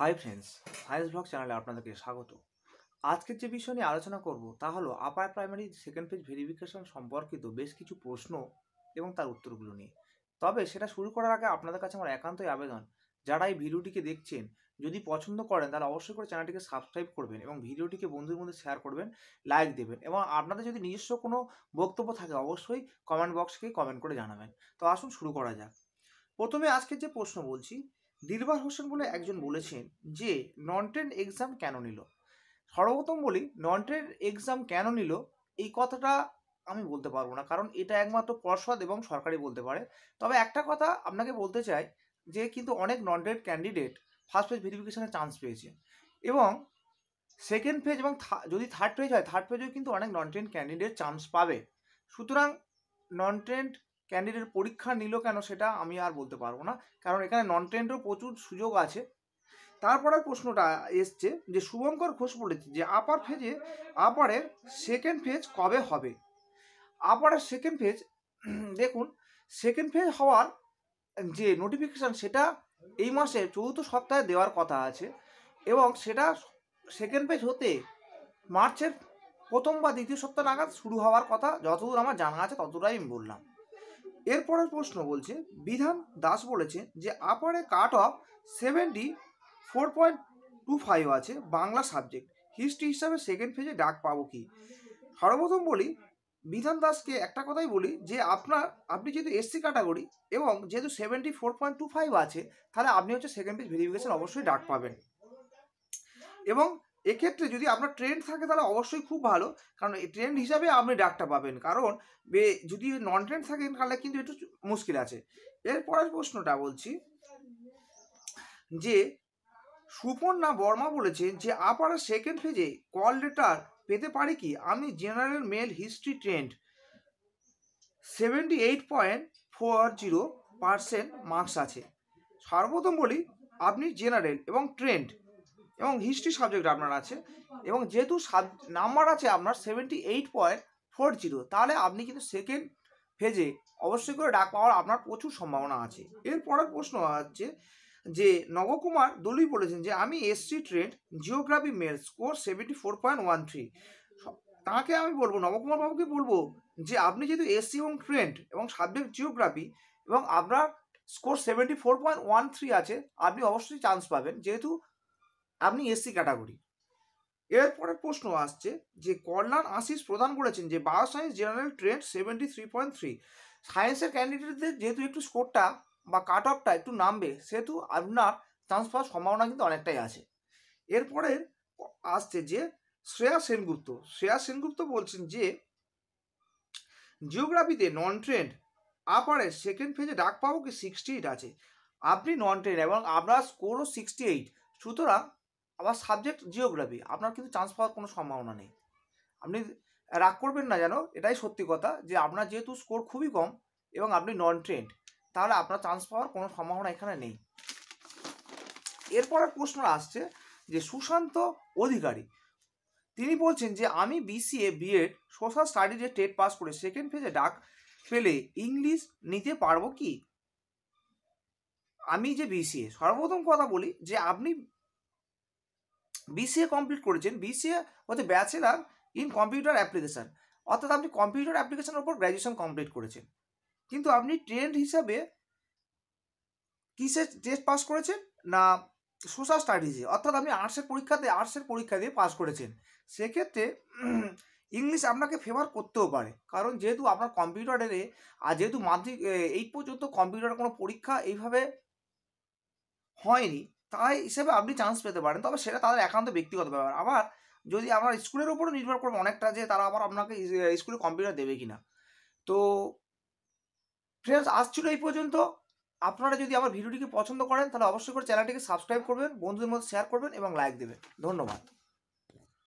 Hi friends science blog চ্যানেলে আপনাদেরকে স্বাগত। আজকের যে বিষয় নিয়ে আলোচনা করব তা হলো upper primary second page verification সম্পর্কিত বেশ কিছু প্রশ্ন এবং তার উত্তরগুলো নিয়ে। তবে সেটা শুরু করার আগে আপনাদের কাছে আমার একান্তই আবেদন, যারা এই ভিডিওটিকে দেখছেন, যদি পছন্দ করেন তাহলে অবশ্যই করে চ্যানেলটিকে সাবস্ক্রাইব করবেন এবং ভিডিওটিকে বন্ধুদের মধ্যে শেয়ার করবেন লাইক দেবেন এবং আপনাদের যদি নিজস্ব কোনো বক্তব্য থাকে অবশ্যই কমেন্ট বক্সকে কমেন্ট করে জানাবেন। তো আসুন শুরু করা যাক। প্রথমে আজকের যে প্রশ্ন বলছি দিলবার হোসেন বলে একজন বলেছেন যে নন ট্রেন এক্সাম কেন নিল? সর্বপ্রথম বলি নন ট্রেন এক্সাম কেন নিল? এই কথাটা আমি বলতে পারব না, কারণ এটা একমাত্র পর্ষদ এবং সরকারি বলতে পারে। তবে একটা কথা আপনাকে বলতে চাই, যে কিন্তু অনেক non train candidate first page ভেরিফিকেশনে chance পেয়েছে। এবং সেকেন্ড পেজ এবং যদি থার্ড পেজ হয় থার্ড পেজেও কিন্তু অনেক নন ট্রেন ক্যান্ডিডেট চান্স পাবে। সুতরাং নন ট্রেন্ড ক্যান্ডিডেট পরীক্ষা নিল কেন সেটা আমি আর বলতে পারব না। কারণ এখানে নন ট্রেন্ডেরও প্রচুর সুযোগ আছে। তারপরের প্রশ্নটা এসছে যে শুভঙ্কর ঘোষ বলেছে যে আপার ফেজে আপারের সেকেন্ড ফেজ কবে হবে? আপারের সেকেন্ড ফেজ দেখুন সেকেন্ড ফেজ হওয়ার যে নোটিফিকেশান সেটা এই মাসে চৌদ্দ সপ্তাহে দেওয়ার কথা আছে এবং সেটা সেকেন্ড পেজ হতে মার্চের প্রথম বা দ্বিতীয় সপ্তাহ নাগাদ শুরু হওয়ার কথা যতদূর আমার জানা আছে ততটাই আমি বললাম। এরপরের প্রশ্ন বলছে, বিধান দাস বলেছে যে আপারে cut off seventy four point two five আছে বাংলা সাবজেক্ট হিস্ট্রি হিসাবে সেকেন্ড ফেজে ডাক পাবো কি? সর্বপ্রথম বলি, বিধান দাসকে একটা কথাই বলি যে আপনার, আপনি যেহেতু এসসি ক্যাটাগরি এবং যেহেতু seventy four point two five আছে, তাহলে আপনি হচ্ছে সেকেন্ড পেজ ভেরিফিকেশন অবশ্যই ডাক পাবেন। এবং এক্ষেত্রে যদি আপনার ট্রেন্ড থাকে তাহলে অবশ্যই খুব ভালো। কারণ ট্রেন্ড হিসাবে আপনি ডাকটা পাবেন। কারণ যদি নন ট্রেন্ড থাকেন তাহলে কিন্তু একটু মুশকিল আছে। এরপরের প্রশ্নটা বলছি যে, সুপর্ণা বর্মা বলেছেন যে আপার সেকেন্ড ফেজে কল লেটার পেতে পারি কি? আমি general male history trained seventy eight point four zero percent marks আছে। সর্বপ্রথম বলি, আপনি জেনারেল এবং ট্রেন্ড এবং হিস্ট্রি সাবজেক্ট আপনার আছে। এবং যেহেতু নাম্বার আছে, আপনার seventy eight point four zero তাহলে আপনি কিন্তু সেকেন্ড ফেজে অবশ্যই করে ডাক পাওয়ার আপনার প্রচুর সম্ভাবনা আছে। এরপরের প্রশ্ন হচ্ছে যে, নবকুমার দলুই বলেছেন যে, আমি SC trained geography male score seventy four point one three তাকে আমি বলব, নবকুমার বাবুকে বলব যে, আপনি যেহেতু এসসি এবং ট্রেন্ড এবং সাবজেক্ট জিওগ্রাফি এবং আপনার score seventy four point one three আছে, আপনি অবশ্যই চান্স পাবেন। যেহেতু আপনি এসসি ক্যাটাগরি এরপরের প্রশ্ন আসছে যে কল্যাণ আশিস প্রদান করেছেন যে bio science general trained seventy three point three সায়েন্সের ক্যান্ডিডেটদের যেহেতু একটু স্কোরটা বা কাট অফটা একটু নামবে, সেহেতু আপনার চান্স পাওয়ার সম্ভাবনা কিন্তু অনেকটাই আছে। এরপরে আসছে যে শ্রেয়া সেনগুপ্ত। শ্রেয়া সেনগুপ্ত বলছেন যে জিওগ্রাফিতে নন ট্রেন্ড আপারে সেকেন্ড ফেজে ডাক পাবো কি সিক্সটি এইট আছে? আপনি নন ট্রেন্ড এবং আপনার স্কোরও সিক্সটি এইট সুতরাং আবার সাবজেক্ট জিওগ্রাফি আপনার কিন্তু চান্স পাওয়ার কোনো সম্ভাবনা নেই। আপনি রাগ করবেন না যেন, এটাই সত্যি কথা যে আপনার যেহেতু স্কোর খুবই কম এবং আপনি নন ট্রেন্ড তাহলে আপনার চান্স পাওয়ার কোনো সম্ভাবনা এখানে নেই। এরপরের প্রশ্ন আসছে যে সুশান্ত অধিকারী, তিনি বলছেন যে আমি বিসিএ বিএড সোশ্যাল স্টাডিজে টেট পাস করে সেকেন্ড ফেজে ডাক পেলে ইংলিশ নিতে পারব কি? আমি যে বিসিএ সর্বপ্রথম কথা বলি যে আপনি বিসিএ কমপ্লিট করেছেন। বিসিএ হচ্ছে ব্যাচেলার ইন কম্পিউটার অ্যাপ্লিকেশান অর্থাৎ আপনি কম্পিউটার অ্যাপ্লিকেশনের উপর গ্র্যাজুয়েশন কমপ্লিট করেছেন। কিন্তু আপনি ট্রেন্ড হিসাবে কিসের টেস্ট পাস করেছেন? না সোশ্যাল স্টাডিজে অর্থাৎ আপনি আর্টসের পরীক্ষাতে আর্টসের পরীক্ষা দিয়ে পাস করেছেন। সেক্ষেত্রে ইংলিশ আপনাকে ফেভার করতেও পারে। কারণ যেহেতু আপনার কম্পিউটারে আর যেহেতু মাধ্যমিক এই পর্যন্ত কম্পিউটার কোনো পরীক্ষা এইভাবে হয়নি তাই হিসেবে আপনি চান্স পেতে পারেন। তবে সেটা তাদের একান্ত ব্যক্তিগত ব্যাপার। আবার যদি আপনার স্কুলের উপরও নির্ভর করবে অনেকটা যে তারা আবার আপনাকে স্কুলে কম্পিউটার দেবে কি না তো ফ্রেন্ডস আসছিল এই পর্যন্ত। আপনারা যদি আমার ভিডিওটিকে পছন্দ করেন, তাহলে অবশ্যই করে চ্যানেলটিকে সাবস্ক্রাইব করবেন, বন্ধুদের মধ্যে শেয়ার করবেন এবং লাইক দেবেন। ধন্যবাদ।